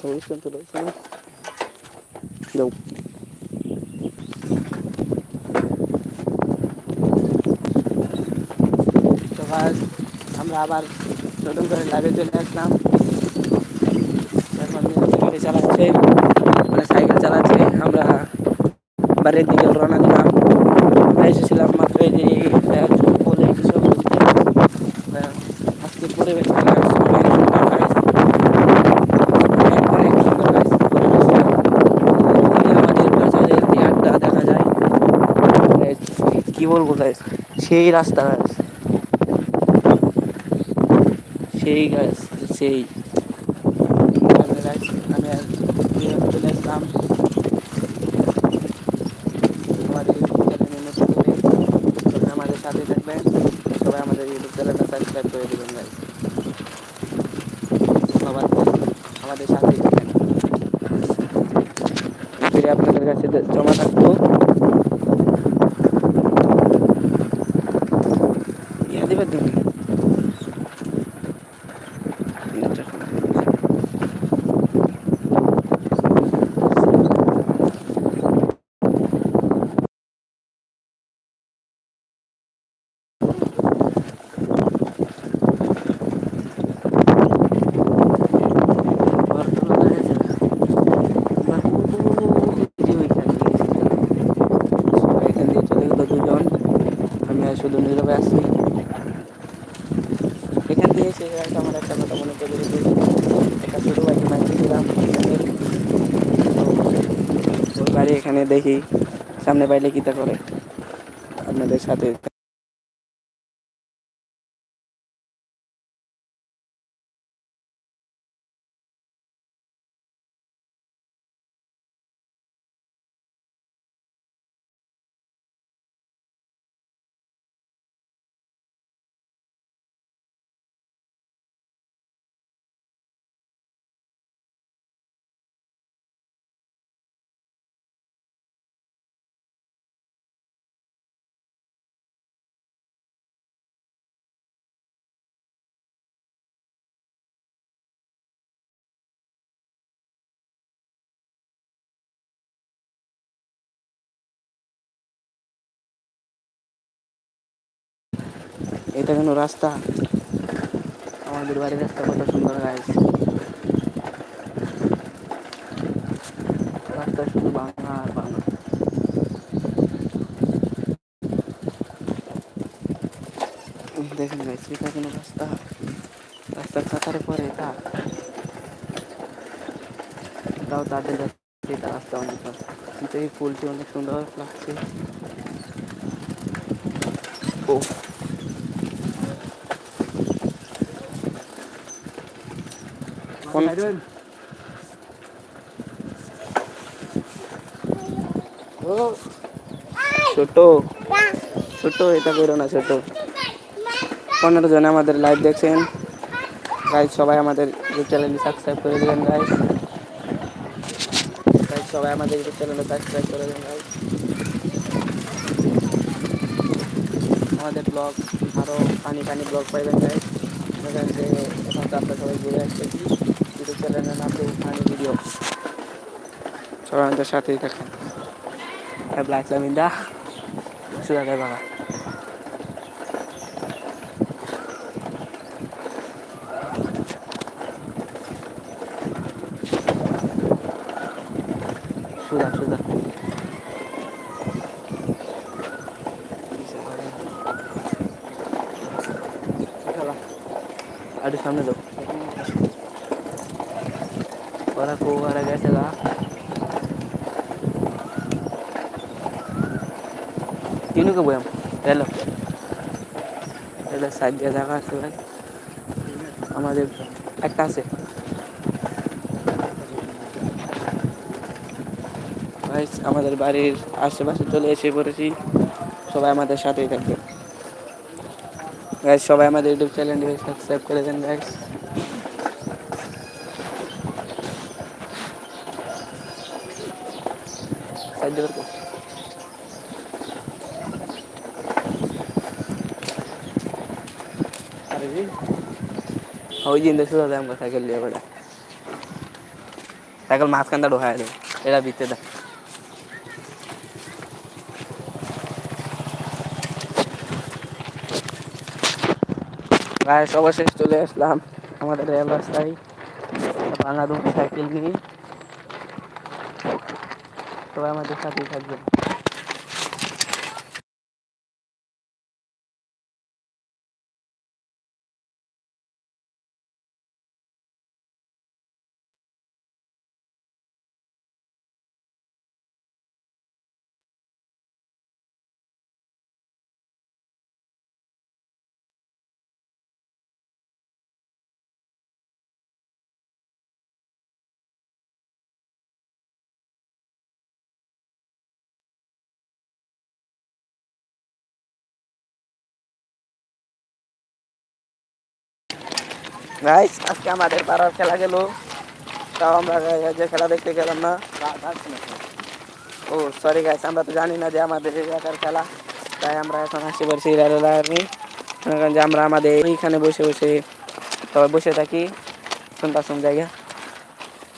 ভবিষ্যৎ রয়েছে যাও তো গাছ আমরা আবার নতুন করে লাইভে চলে আসলাম গাড়ি চালাচ্ছে মানে সাইকেল চালাচ্ছে আমরা বাড়ির দিকে রওনা দিলাম আমরা এসেছিলাম মাত্র এই যে আজকে অনেক সুন্দর guys। অনেক সুন্দর guys পরিবেশটা। আমাদের বাজারের যে আড্ডা দেখা যায় Guys, কি বলব গাইস সেই রাস্তা গাইস সেই গাছ সেই আমি আমাদের সাথে আমাদের গাইস আমাদের ফিরে আপনাদের কাছে জমা থাকব диви, диви. এখানে দেখি সামনে পাইলে কিতা করে? আপনাদের সাথে এটা কেন রাস্তা। আমাদের বাড়ির রাস্তা কত সুন্দর গাইস রাস্তা শুধু ভাঙা আর উম, দেখেন গাইস এটা কোনো রাস্তা। রাস্তার কাতারে পরে এটা। তাও তাদের কাছে এটা রাস্তা অনেক কিন্তু এই ফুলটি অনেক সুন্দর লাগছে। ও ছোট ছোট এটা করো না ছোট পনেরো জন আমাদের লাইভ দেখছেন। গাইজ সবাই আমাদের ইউটিউব চ্যানেলটি সাবস্ক্রাইব করে দেবেন গাইজ গাইজ সবাই আমাদের ইউটিউব চ্যানেলে সাবস্ক্রাইব করে দেবেন গাইজ আমাদের ব্লগ আরও পানি পানি ব্লগ পাইবেন গাইজ এখান থেকে এখন তো আমরা সবাই ঘুরে আসতেছি। ইউটিউব চ্যানেলের নাম দিয়ে পানি ভিডিও। সবাই আমাদের সাথেই থাকেন। আর ব্ল্যাক লামিন্দা সুদা দেয় বাবা সুদা। সামনে দাও। গেছে গা তিনুকে বয়াম? হ্যালো এটা সাইড দেখা আছে আমাদের একটা আছে। আমাদের বাড়ির আশেপাশে চলে এসে পড়েছি। সবাই আমাদের সাথেই থাকবে। গাইস সবাই আমাদের ইউটিউব চ্যানেলটি সাবস্ক্রাইব করে দেন গাইস সাহায্য করতে আরে জি ওই দিন দেখো দাদা আমরা সাইকেল দিয়ে বেড়া এখন মাঝখানটা ঢোকায় দেয় এটা বিতে দেয় গায়ে অবশেষ চলে আসলাম আমাদের রেল রাস্তায়। ভাঙা দুটো সাইকেল নিয়ে। সবাই আমাদের সাথেই থাকবে গাইস আজকে আমাদের পাড়ার খেলা গেল। তাও আমরা যে খেলা দেখতে গেলাম না। ও সরি গাইস আমরা তো জানি না যে আমাদের এলাকার খেলা। তাই আমরা এখন আসতে পারছি রেলওয়ে যে আমরা আমাদের এইখানে বসে বসে, সবাই বসে থাকি। শুনতে শুন জায়গা।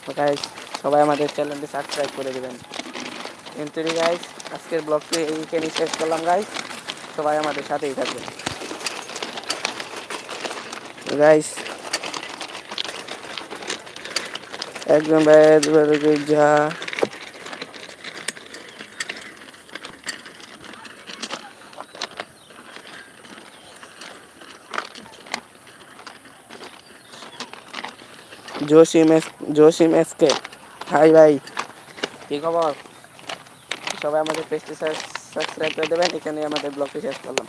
তো গাইস সবাই আমাদের চ্যানেলটি সাবস্ক্রাইব করে দেবেন। কিন্তু গাইস আজকের ব্লগটি এইখানেই শেষ করলাম গাইস সবাই আমাদের সাথেই থাকবেন। গাইস একদম যা। Jasim S SK. হাই ভাই, কি খবর? সবাই আমাদের পেজটি সাবস্ক্রাইব করে দেবেন এখানে আমাদের ব্লগটি শেষ করলাম।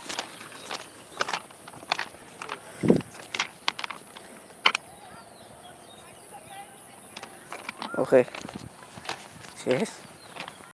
โอเคเชส